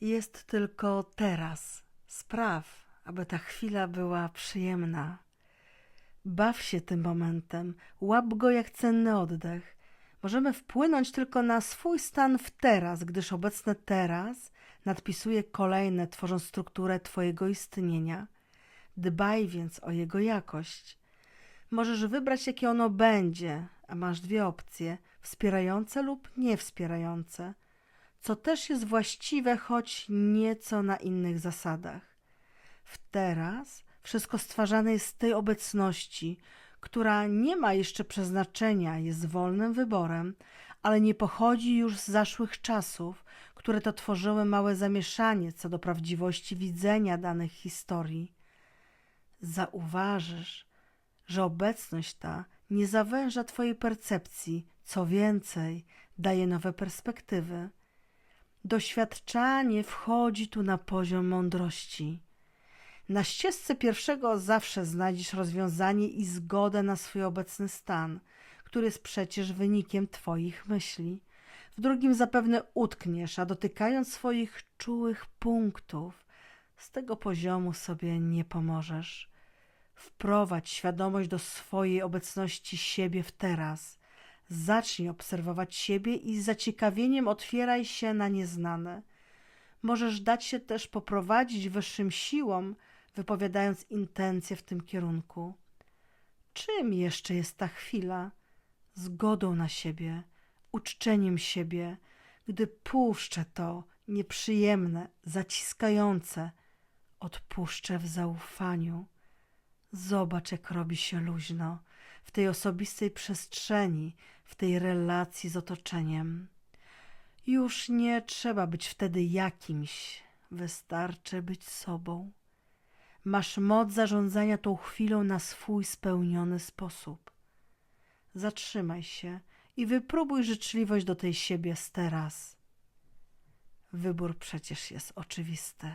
Jest tylko teraz. Spraw, aby ta chwila była przyjemna. Baw się tym momentem, łap go jak cenny oddech. Możemy wpłynąć tylko na swój stan w teraz, gdyż obecne teraz nadpisuje kolejne, tworząc strukturę Twojego istnienia. Dbaj więc o jego jakość. Możesz wybrać, jakie ono będzie, a masz dwie opcje: wspierające lub niewspierające, co też jest właściwe, choć nieco na innych zasadach. W teraz wszystko stwarzane jest z tej obecności, która nie ma jeszcze przeznaczenia, jest wolnym wyborem, ale nie pochodzi już z zaszłych czasów, które to tworzyły małe zamieszanie co do prawdziwości widzenia danych historii. Zauważysz, że obecność ta nie zawęża Twojej percepcji, co więcej, daje nowe perspektywy. Doświadczanie wchodzi tu na poziom mądrości. Na ścieżce pierwszego zawsze znajdziesz rozwiązanie i zgodę na swój obecny stan, który jest przecież wynikiem Twoich myśli. W drugim zapewne utkniesz, a dotykając swoich czułych punktów, z tego poziomu sobie nie pomożesz. Wprowadź świadomość do swojej obecności siebie w teraz. Zacznij obserwować siebie i z zaciekawieniem otwieraj się na nieznane. Możesz dać się też poprowadzić wyższym siłom, wypowiadając intencje w tym kierunku. Czym jeszcze jest ta chwila? Zgodą na siebie, uczczeniem siebie, gdy puszczę to nieprzyjemne, zaciskające, odpuszczę w zaufaniu. Zobacz, jak robi się luźno w tej osobistej przestrzeni, w tej relacji z otoczeniem. Już nie trzeba być wtedy jakimś, wystarczy być sobą. Masz moc zarządzania tą chwilą na swój spełniony sposób. Zatrzymaj się i wypróbuj życzliwość do tej siebie z teraz. Wybór przecież jest oczywisty.